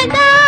蛋糕